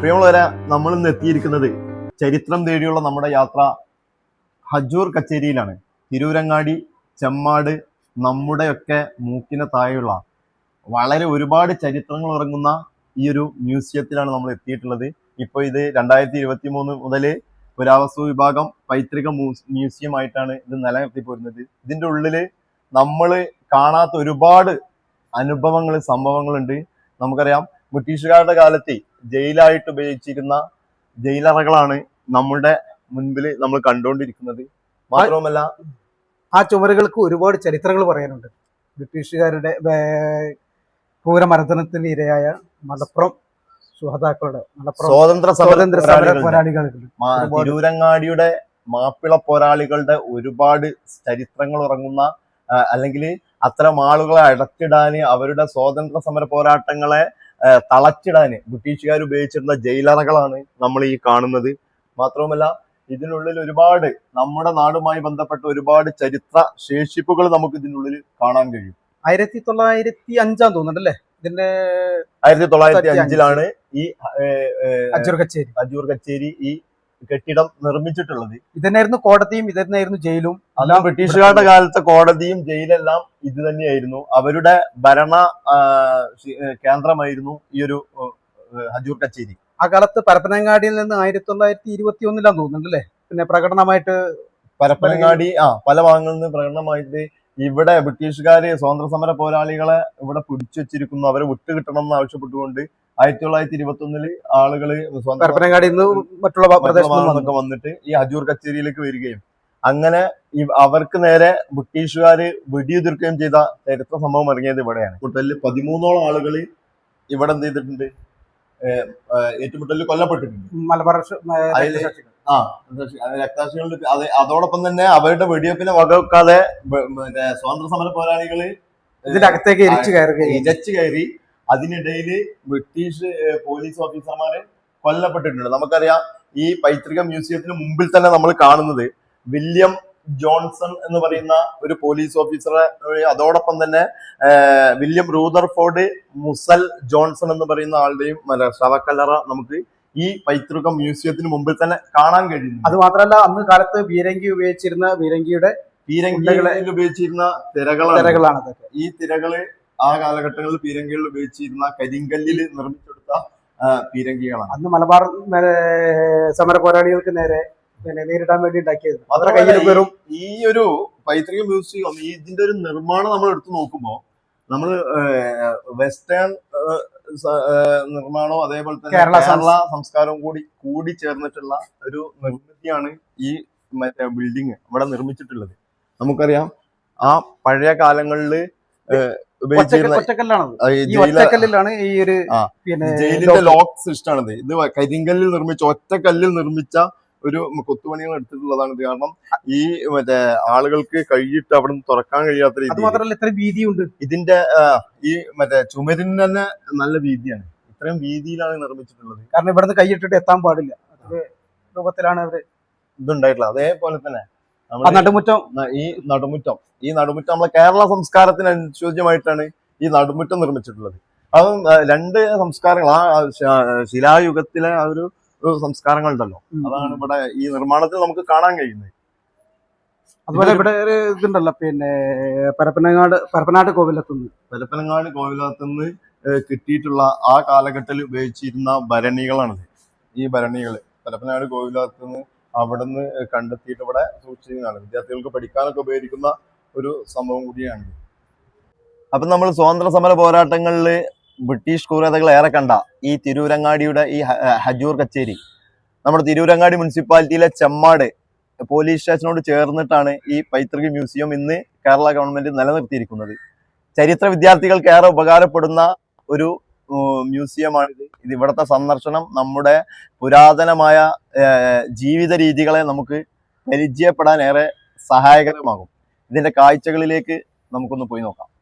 പ്രിയമുള്ളവരെ നമ്മൾ ഇന്ന് എത്തിയിരിക്കുന്നത് ചരിത്രം തേടിയുള്ള നമ്മുടെ യാത്ര ഹജൂർ കച്ചേരിയിലാണ്. തിരൂരങ്ങാടി ചെമ്മാട് നമ്മുടെയൊക്കെ മൂക്കിന് താഴെയുള്ള വളരെ ഒരുപാട് ചരിത്രങ്ങൾ ഉറങ്ങുന്ന ഈ ഒരു മ്യൂസിയത്തിലാണ് നമ്മൾ എത്തിയിട്ടുള്ളത്. ഇപ്പോൾ ഇത് രണ്ടായിരത്തി ഇരുപത്തി മൂന്ന് മുതൽ പുരാവസ്തു വിഭാഗം പൈതൃക മ്യൂസിയം ആയിട്ടാണ് ഇത് നിലനിർത്തി പോരുന്നത്. ഇതിന്റെ ഉള്ളിൽ നമ്മൾ കാണാത്ത ഒരുപാട് അനുഭവങ്ങൾ സംഭവങ്ങളുണ്ട്. നമുക്കറിയാം ബ്രിട്ടീഷുകാരുടെ കാലത്തെ ജയിലായിട്ട് ഉപയോഗിച്ചിരുന്ന ജയിലറകളാണ് നമ്മുടെ മുൻപിൽ നമ്മൾ കണ്ടുകൊണ്ടിരിക്കുന്നത്. മാത്രവുമല്ല ആ ചുമരുകൾക്ക് ഒരുപാട് ചരിത്രങ്ങൾ പറയാനുണ്ട്. ബ്രിട്ടീഷുകാരുടെ ക്രൂരമർദ്ദനത്തിന് ഇരയായ മലപ്പുറം സുഹതാക്കളുടെ മലപ്പുറം സ്വാതന്ത്ര്യ സ്വാതന്ത്ര്യ സമര പോരാളികളുടെ, തിരൂരങ്ങാടിയുടെ മാപ്പിള പോരാളികളുടെ ഒരുപാട് ചരിത്രങ്ങൾ ഉറങ്ങുന്ന അല്ലെങ്കിൽ അത്തരം ആളുകളെ അടച്ചിടാൻ അവരുടെ സ്വാതന്ത്ര്യ സമര പോരാട്ടങ്ങളെ ആ, തളച്ചിടാന്. ബ്രിട്ടീഷുകാർ ഉപയോഗിച്ചിരുന്ന ജയിലറകളാണ് നമ്മൾ ഈ കാണുന്നത്. മാത്രവുമല്ല ഇതിനുള്ളിൽ ഒരുപാട് നമ്മുടെ നാടുമായി ബന്ധപ്പെട്ട ഒരുപാട് ചരിത്ര ശേഷിപ്പുകൾ നമുക്ക് ഇതിനുള്ളിൽ കാണാൻ കഴിയും. ആയിരത്തി തൊള്ളായിരത്തി അഞ്ചാം തോന്നുന്നുണ്ടല്ലേ? ഇതിന്റെ ആയിരത്തി തൊള്ളായിരത്തി അഞ്ചിലാണ് ഈ അജൂർ കച്ചേരി. അജൂർ കച്ചേരി ഈ കെട്ടിടം നിർമ്മിച്ചിട്ടുള്ളത്. ഇതന്നെയായിരുന്നു കോടതിയും ഇതന്നെയായിരുന്നു ജയിലും. അന്ന് ബ്രിട്ടീഷുകാരുടെ കാലത്തെ കോടതിയും ജയിലെല്ലാം ഇത് തന്നെയായിരുന്നു. അവരുടെ ഭരണ കേന്ദ്രമായിരുന്നു ഈ ഒരു ഹജൂർ കച്ചേരി. ആ കാലത്ത് പരപ്പനങ്ങാടിയിൽ നിന്ന് ആയിരത്തി തൊള്ളായിരത്തി ഇരുപത്തി ഒന്നിലാന്ന് തോന്നുന്നുണ്ടല്ലേ പിന്നെ പ്രകടനമായിട്ട് പരപ്പനങ്ങാടി ആ പല ഭാഗങ്ങളിൽ നിന്ന് പ്രകടനമായിട്ട് ഇവിടെ ബ്രിട്ടീഷുകാര് സ്വാതന്ത്ര്യ സമര പോരാളികളെ ഇവിടെ പിടിച്ചു വെച്ചിരിക്കുന്നു അവരെ വിട്ടുകിട്ടണം എന്ന് ആവശ്യപ്പെട്ടുകൊണ്ട് ആയിരത്തി തൊള്ളായിരത്തി ഇരുപത്തി ഒന്നിൽ ആളുകൾ സ്വാതന്ത്ര്യ മറ്റുള്ള വന്നിട്ട് ഈ ഹജൂർ കച്ചേരിയിലേക്ക് വരികയും അങ്ങനെ ഈ- അവർക്ക് നേരെ ബ്രിട്ടീഷുകാര് വെടിയുതിർക്കുകയും ചെയ്ത ചരിത്ര സംഭവം ഇറങ്ങിയത് ഇവിടെയാണ്. കൂട്ടലിൽ പതിമൂന്നോളം ആളുകൾ ഇവിടെ എന്ത് ചെയ്തിട്ടുണ്ട് ഏറ്റുമുട്ടലിൽ കൊല്ലപ്പെട്ടിട്ടുണ്ട്. മലബാർ. ആ രക്താശികളുടെ അത് അതോടൊപ്പം തന്നെ അവരുടെ വെടിവെപ്പിനെ വകവെക്കാതെ സ്വാതന്ത്ര്യ സമര പോരാളികൾ ഇതിനകത്തേക്ക് ഇരച്ചു കയറി ഇരച്ചു കയറി അതിനിടയിൽ ബ്രിട്ടീഷ് പോലീസ് ഓഫീസർമാര് കൊല്ലപ്പെട്ടിട്ടുണ്ട്. നമുക്കറിയാം ഈ പൈതൃക മ്യൂസിയത്തിന് മുമ്പിൽ തന്നെ നമ്മൾ കാണുന്നത് വില്യം ജോൺസൺ എന്ന് പറയുന്ന ഒരു പോലീസ് ഓഫീസറെ അതോടൊപ്പം തന്നെ വില്യം റൂദർഫോർഡ് മുസൽ ജോൺസൺ എന്ന് പറയുന്ന ആളുടെയും ശവക്കല്ലറ നമുക്ക് ഈ പൈതൃക മ്യൂസിയത്തിന് മുമ്പിൽ തന്നെ കാണാൻ കഴിയുന്നു അത് മാത്രമല്ല അന്ന് കാലത്ത് ബീരങ്കി ഉപയോഗിച്ചിരുന്ന ബീരങ്കിയുടെ പീരങ്കികളിൽ ഉപയോഗിച്ചിരുന്ന തിരകളാണ്. തിരകളാണ് ഈ തിരകൾ ആ കാലഘട്ടങ്ങളിൽ പീരങ്കികളിൽ ഉപയോഗിച്ചിരുന്ന കരിങ്കല്ലിൽ നിർമ്മിച്ചെടുത്ത പീരങ്കികളാണ്. അന്ന് മലബാർ സമര പോരാളികൾക്ക് നേരെ പിന്നെ നേരിടാൻ വേണ്ടി ഉണ്ടാക്കിയത്. മാത്രം കയ്യിൽ വെറും ഈ ഒരു പൈതൃക മ്യൂസിയം ഇതിന്റെ ഒരു നിർമ്മാണം നമ്മൾ എടുത്തു നോക്കുമ്പോൾ നമ്മൾ വെസ്റ്റേൺ നിർമ്മാണവും അതേപോലെ തന്നെ കേരള കേരള സംസ്കാരവും കൂടി കൂടി ചേർന്നിട്ടുള്ള ഒരു നിർമ്മിതിയാണ് ഈ മറ്റേ ബിൽഡിങ് ഇവിടെ നിർമ്മിച്ചിട്ടുള്ളത്. നമുക്കറിയാം ആ പഴയ കാലങ്ങളിൽ ആ, ഈ ഒരു പിന്നെ ജയിലിന്റെ ലോക്ക് സിസ്റ്റമാണിത് ഇത് കരിങ്കല്ലിൽ നിർമ്മിച്ച ഒറ്റ കല്ലിൽ നിർമ്മിച്ച ഒരു കൊത്തുപണികൾ എടുത്തിട്ടുള്ളതാണ് ഇത്. കാരണം ഈ മറ്റേ ആളുകൾക്ക് കഴിയിട്ട് അവിടെ നിന്ന് തുറക്കാൻ കഴിയാത്ത രീതി മാത്രമല്ല ഇത്ര വീതിയുണ്ട്. ഇതിന്റെ ഈ മറ്റേ ചുമരിന് തന്നെ നല്ല വീതിയാണ്. ഇത്രയും വീതിയിലാണ് നിർമ്മിച്ചിട്ടുള്ളത്. കാരണം ഇവിടുന്ന് കൈയിട്ടിട്ട് എത്താൻ പാടില്ല. രൂപത്തിലാണ് അവർ ഇതുണ്ടായിട്ടുള്ളത്. അതേപോലെ തന്നെ നടുമുറ്റം. ഈ നടുമുറ്റം. ഈ നടുമുറ്റം നമ്മളെ കേരള സംസ്കാരത്തിന് അനുയോജ്യമായിട്ടാണ് ഈ നടുമുറ്റം നിർമ്മിച്ചിട്ടുള്ളത്. അതും രണ്ട് സംസ്കാരങ്ങൾ ആ ശിലായുഗത്തിലെ ആ ഒരു സംസ്കാരങ്ങൾ ഉണ്ടല്ലോ. അതാണ് ഇവിടെ ഈ നിർമ്മാണത്തിൽ നമുക്ക് കാണാൻ കഴിയുന്നത്. അതുപോലെ ഇവിടെ ഒരു ഇതുണ്ടല്ലോ പിന്നെ പരപ്പനങ്ങാട് പരപ്പനാട് കോവിലത്തുനിന്ന്. പരപ്പനങ്ങാട് കോവിലത്തുനിന്ന് കിട്ടിയിട്ടുള്ള ആ കാലഘട്ടത്തിൽ ഉപയോഗിച്ചിരുന്ന ഭരണികളാണിത്. ഈ ഭരണികൾ പരപ്പനാട് കോവിലകത്തുനിന്ന് അവിടുന്ന് കണ്ടെത്തിയിട്ട് ഇവിടെ സൂക്ഷിക്കുന്നതാണ് വിദ്യാർത്ഥികൾക്ക് പഠിക്കാനൊക്കെ ഉപയോഗിക്കുന്ന ഒരു സംഭവം കൂടിയാണ് അപ്പൊ നമ്മൾ സ്വാതന്ത്ര്യ സമര പോരാട്ടങ്ങളിൽ ബ്രിട്ടീഷ് ക്രൂരതകൾ ഏറെ കണ്ട ഈ തിരൂരങ്ങാടിയുടെ ഈ ഹജൂർ കച്ചേരി. നമ്മുടെ തിരൂരങ്ങാടി മുനിസിപ്പാലിറ്റിയിലെ ചെമ്മാട് പോലീസ് സ്റ്റേഷനോട് ചേർന്നിട്ടാണ് ഈ പൈതൃക മ്യൂസിയം ഇന്ന് കേരള ഗവൺമെന്റ് നിലനിർത്തിയിരിക്കുന്നത്. ചരിത്ര വിദ്യാർത്ഥികൾക്ക് ഏറെ ഉപകാരപ്പെടുന്ന ഒരു മ്യൂസിയമാണിത് ഇത്. ഇവിടുത്തെ സന്ദർശനം നമ്മുടെ പുരാതനമായ ജീവിത രീതികളെ നമുക്ക് പരിചയപ്പെടാൻ ഏറെ സഹായകരമാകും. ഇതിന്റെ കാഴ്ചകളിലേക്ക് നമുക്കൊന്ന് പോയി നോക്കാം.